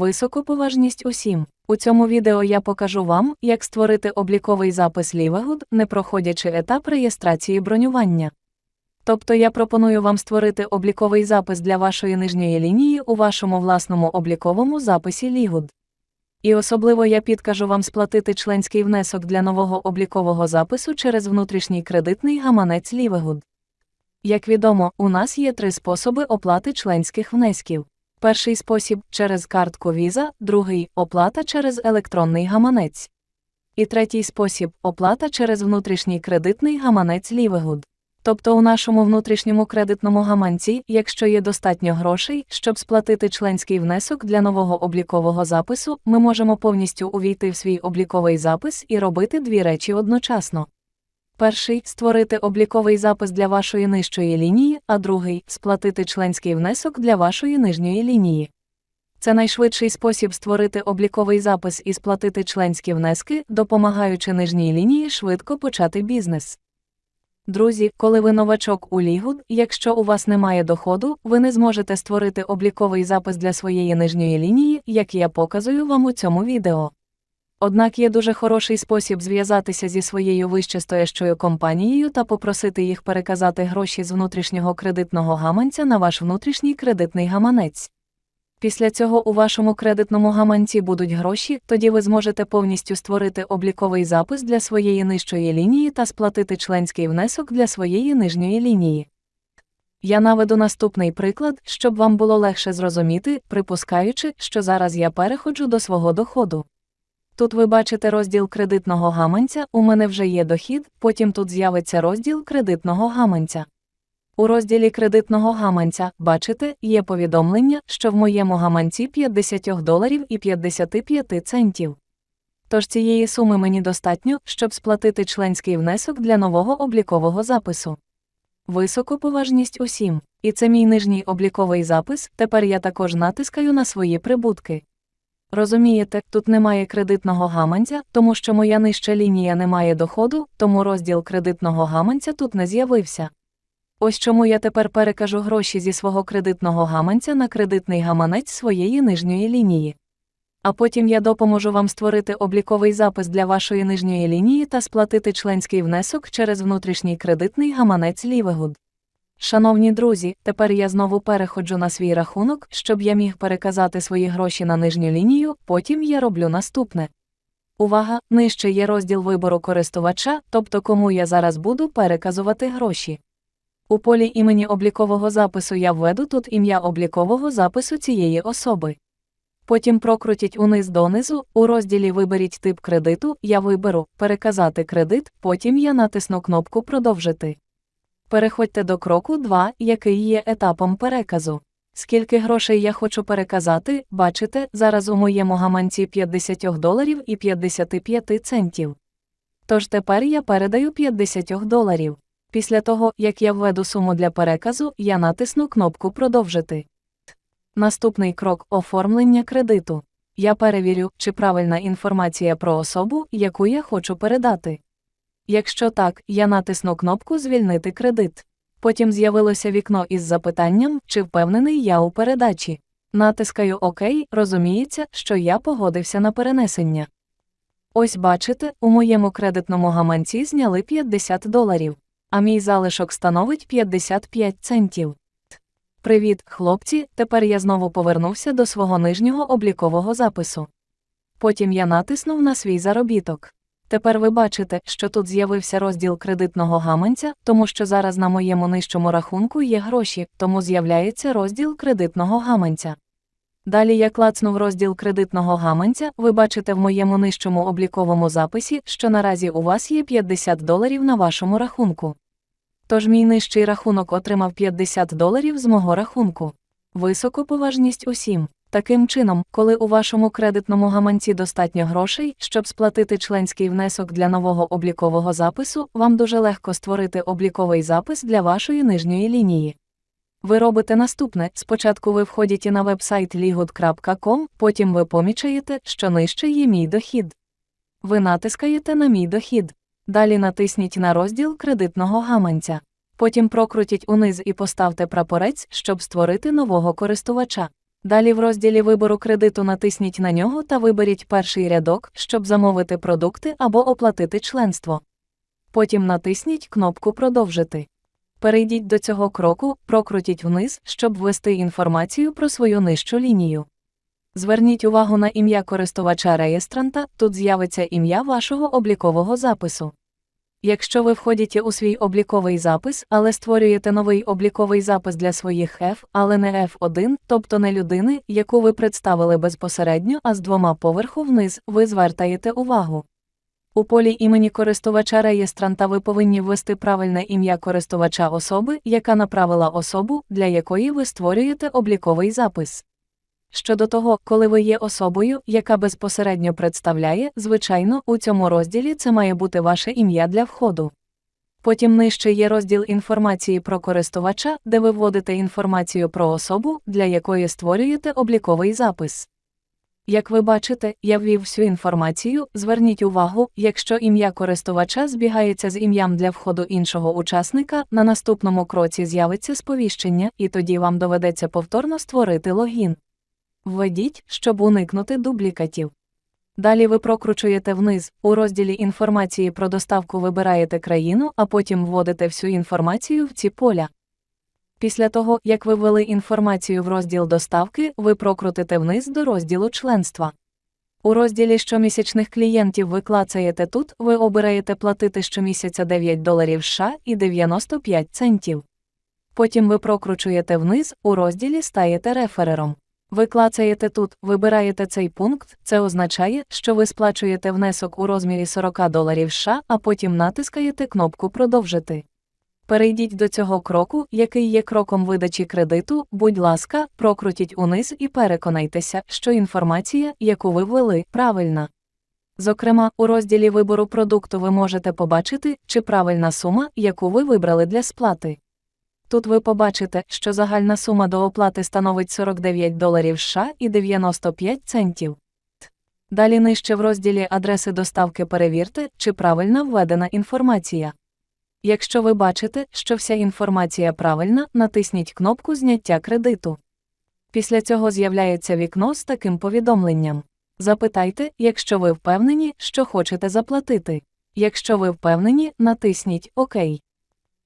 Високоповажність усім. У цьому відео я покажу вам, як створити обліковий запис Лівегуд, не проходячи етап реєстрації бронювання. Тобто я пропоную вам створити обліковий запис для вашої нижньої лінії у вашому власному обліковому записі Лігуд. І особливо я підкажу вам сплатити членський внесок для нового облікового запису через внутрішній кредитний гаманець Лівегуд. Як відомо, у нас є три способи оплати членських внесків. Перший спосіб через картку Visa, другий оплата через електронний гаманець. І третій спосіб оплата через внутрішній кредитний гаманець Лівегуд. Тобто у нашому внутрішньому кредитному гаманці, якщо є достатньо грошей, щоб сплатити членський внесок для нового облікового запису, ми можемо повністю увійти в свій обліковий запис і робити дві речі одночасно. Перший створити обліковий запис для вашої нижчої лінії, а другий сплатити членський внесок для вашої нижньої лінії. Це найшвидший спосіб створити обліковий запис і сплатити членські внески, допомагаючи нижній лінії швидко почати бізнес. Друзі, коли ви новачок у Лігуд, якщо у вас немає доходу, ви не зможете створити обліковий запис для своєї нижньої лінії, як я показую вам у цьому відео. Однак є дуже хороший спосіб зв'язатися зі своєю вищестоящою компанією та попросити їх переказати гроші з внутрішнього кредитного гаманця на ваш внутрішній кредитний гаманець. Після цього у вашому кредитному гаманці будуть гроші, тоді ви зможете повністю створити обліковий запис для своєї нижчої лінії та сплатити членський внесок для своєї нижньої лінії. Я наведу наступний приклад, щоб вам було легше зрозуміти, припускаючи, що зараз я переходжу до свого доходу. Тут ви бачите розділ кредитного гаманця, у мене вже є дохід, потім тут з'явиться розділ кредитного гаманця. У розділі кредитного гаманця, бачите, є повідомлення, що в моєму гаманці 50 доларів і 55 центів. Тож цієї суми мені достатньо, щоб сплатити членський внесок для нового облікового запису. Високоповажність усім. І це мій нижній обліковий запис, тепер я також натискаю на свої прибутки. Розумієте, тут немає кредитного гаманця, тому що моя нижча лінія не має доходу, тому розділ кредитного гаманця тут не з'явився. Ось чому я тепер перекажу гроші зі свого кредитного гаманця на кредитний гаманець своєї нижньої лінії. А потім я допоможу вам створити обліковий запис для вашої нижньої лінії та сплатити членський внесок через внутрішній кредитний гаманець Лівегуд. Шановні друзі, тепер я знову переходжу на свій рахунок, щоб я міг переказати свої гроші на нижню лінію, потім я роблю наступне. Увага! Нижче є розділ вибору користувача, тобто кому я зараз буду переказувати гроші. У полі імені облікового запису я введу тут ім'я облікового запису цієї особи. Потім прокрутіть униз донизу, у розділі Виберіть тип кредиту, я виберу Переказати кредит, потім я натисну кнопку Продовжити. Переходьте до кроку 2, який є етапом переказу. Скільки грошей я хочу переказати, бачите, зараз у моєму гаманці 50 доларів і 55 центів. Тож тепер я передаю 50 доларів. Після того, як я введу суму для переказу, я натисну кнопку Продовжити. Наступний крок оформлення кредиту. Я перевірю, чи правильна інформація про особу, яку я хочу передати. Якщо так, я натисну кнопку Звільнити кредит. Потім з'явилося вікно із запитанням, чи впевнений я у передачі. Натискаю ОК, розуміється, що я погодився на перенесення. Ось бачите, у моєму кредитному гаманці зняли 50 доларів, а мій залишок становить 55 центів. Привіт, хлопці! Тепер я знову повернувся до свого нижнього облікового запису. Потім я натиснув на свій заробіток. Тепер ви бачите, що тут з'явився розділ кредитного гаманця, тому що зараз на моєму нижчому рахунку є гроші, тому з'являється розділ кредитного гаманця. Далі я клацнув розділ кредитного гаманця, ви бачите в моєму нижчому обліковому записі, що наразі у вас є 50 доларів на вашому рахунку. Тож мій нижчий рахунок отримав 50 доларів з мого рахунку. Високоповажність усім. Таким чином, коли у вашому кредитному гаманці достатньо грошей, щоб сплатити членський внесок для нового облікового запису, вам дуже легко створити обліковий запис для вашої нижньої лінії. Ви робите наступне: спочатку ви входите на вебсайт ligud.com, потім ви помічаєте, що нижче є мій дохід. Ви натискаєте на мій дохід. Далі натисніть на розділ кредитного гаманця. Потім прокрутіть униз і поставте прапорець, щоб створити нового користувача. Далі в розділі вибору кредиту натисніть на нього та виберіть перший рядок, щоб замовити продукти або оплатити членство. Потім натисніть кнопку Продовжити. Перейдіть до цього кроку, прокрутіть вниз, щоб ввести інформацію про свою нижчу лінію. Зверніть увагу на ім'я користувача реєстранта, тут з'явиться ім'я вашого облікового запису. Якщо ви входите у свій обліковий запис, але створюєте новий обліковий запис для своїх F, але не F1, тобто не людини, яку ви представили безпосередньо, а з двома поверху вниз, ви звертаєте увагу. У полі імені користувача реєстранта ви повинні ввести правильне ім'я користувача особи, яка направила особу, для якої ви створюєте обліковий запис. Щодо того, коли ви є особою, яка безпосередньо представляє, звичайно, у цьому розділі це має бути ваше ім'я для входу. Потім нижче є розділ інформації про користувача, де ви вводите інформацію про особу, для якої створюєте обліковий запис. Як ви бачите, я ввів всю інформацію, зверніть увагу, якщо ім'я користувача збігається з ім'ям для входу іншого учасника, на наступному кроці з'явиться сповіщення, і тоді вам доведеться повторно створити логін. Введіть, щоб уникнути дублікатів. Далі ви прокручуєте вниз, у розділі інформації про доставку вибираєте країну, а потім вводите всю інформацію в ці поля. Після того, як ви ввели інформацію в розділ доставки, ви прокрутите вниз до розділу членства. У розділі щомісячних клієнтів ви клацаєте тут, ви обираєте платити щомісяця 9 доларів США і 95 центів. Потім ви прокручуєте вниз, у розділі стаєте реферером. Ви клацаєте тут, вибираєте цей пункт, це означає, що ви сплачуєте внесок у розмірі 40 доларів США, а потім натискаєте кнопку Продовжити. Перейдіть до цього кроку, який є кроком видачі кредиту, будь ласка, прокрутіть униз і переконайтеся, що інформація, яку ви ввели, правильна. Зокрема, у розділі вибору продукту ви можете побачити, чи правильна сума, яку ви вибрали для сплати. Тут ви побачите, що загальна сума до оплати становить 49 доларів США і 95 центів. Далі нижче в розділі адреси доставки перевірте, чи правильно введена інформація. Якщо ви бачите, що вся інформація правильна, натисніть кнопку Зняття кредиту. Після цього з'являється вікно з таким повідомленням. Запитайте, якщо ви впевнені, що хочете заплатити. Якщо ви впевнені, натисніть ОК.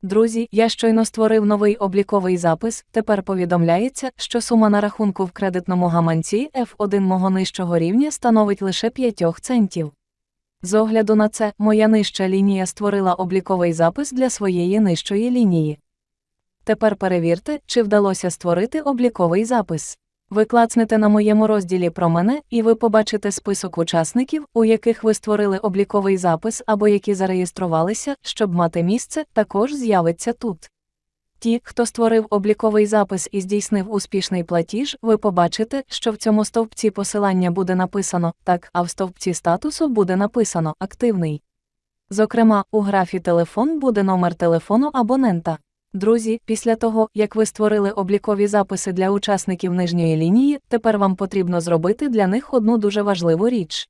Друзі, я щойно створив новий обліковий запис. Тепер повідомляється, що сума на рахунку в кредитному гаманці F1 мого нижчого рівня становить лише 5 центів. З огляду на це, моя нижча лінія створила обліковий запис для своєї нижчої лінії. Тепер перевірте, чи вдалося створити обліковий запис. Ви клацнете на моєму розділі про мене, і ви побачите список учасників, у яких ви створили обліковий запис або які зареєструвалися, щоб мати місце, також з'явиться тут. Ті, хто створив обліковий запис і здійснив успішний платіж, ви побачите, що в цьому стовпці посилання буде написано так, а в стовпці статусу буде написано Активний. Зокрема, у графі телефон буде номер телефону абонента. Друзі, після того, як ви створили облікові записи для учасників нижньої лінії, тепер вам потрібно зробити для них одну дуже важливу річ.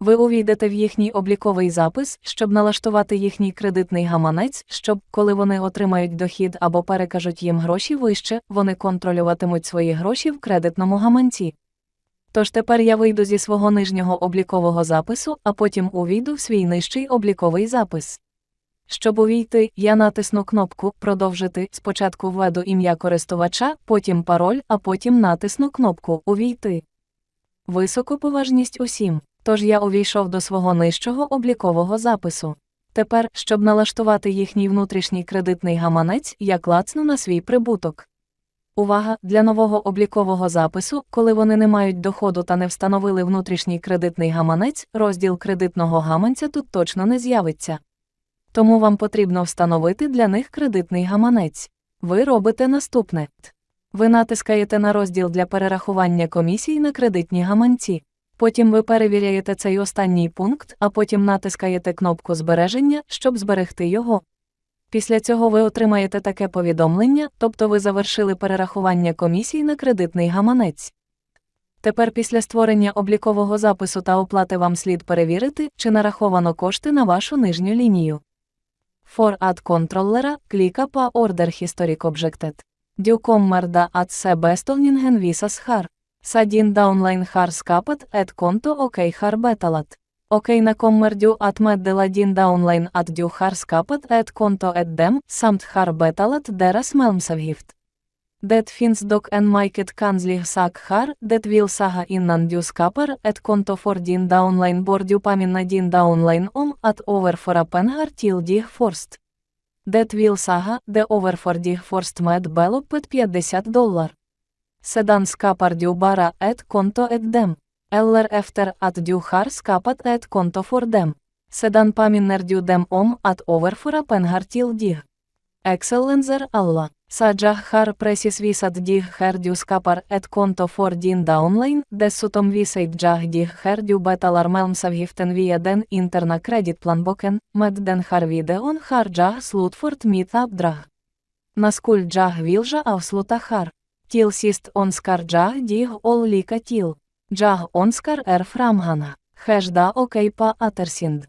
Ви увійдете в їхній обліковий запис, щоб налаштувати їхній кредитний гаманець, щоб, коли вони отримають дохід або перекажуть їм гроші вище, вони контролюватимуть свої гроші в кредитному гаманці. Тож тепер я вийду зі свого нижнього облікового запису, а потім увійду в свій нижчий обліковий запис. Щоб увійти, я натисну кнопку Продовжити. Спочатку введу ім'я користувача, потім пароль, а потім натисну кнопку Увійти. Високоповажність усім. Тож я увійшов до свого нижчого облікового запису. Тепер, щоб налаштувати їхній внутрішній кредитний гаманець, я клацну на свій прибуток. Увага! Для нового облікового запису, коли вони не мають доходу та не встановили внутрішній кредитний гаманець, розділ кредитного гаманця тут точно не з'явиться. Тому вам потрібно встановити для них кредитний гаманець. Ви робите наступне. Ви натискаєте на розділ для перерахування комісій на кредитні гаманці. Потім ви перевіряєте цей останній пункт, а потім натискаєте кнопку збереження, щоб зберегти його. Після цього ви отримаєте таке повідомлення, тобто ви завершили перерахування комісій на кредитний гаманець. Тепер після створення облікового запису та оплати вам слід перевірити, чи нараховано кошти на вашу нижню лінію. For Add Controller, кліка по Order Historic Objected. Du kommer da at se bestolningen visas har. Sadin downline har skapat et konto ok har betalat. Okej na kommer du at meddela din downline at du har skapat et konto et dem, samt har betalat deras melmsavgift. Det finns dock en mycket kanslig sak här, det vill säga innan du skapar ett konto för din downline bör du påminna din downline om att överföra pengar till dig först. Det vill säga, det överför dig först med beloppet 50 dollar. Sedan skapar du bara ett konto ett dem. Eller efter att du har skapat ett konto för dem. Sedan påminner du dem om att överföra pengar till dig. Excellenser alla. Саджа har precis visat dig här du skapar ett konto för din downline, dessutom visat jag dig här du betalar melmsavgiften via den interna kreditplanboken, med den här videon har jag slutfört mitt uppdrag. Наскуль jag vill jag avsluta här. Till sist önskar jag dig all lycka till. Jag önskar er framgång. Häsda okej på återseende.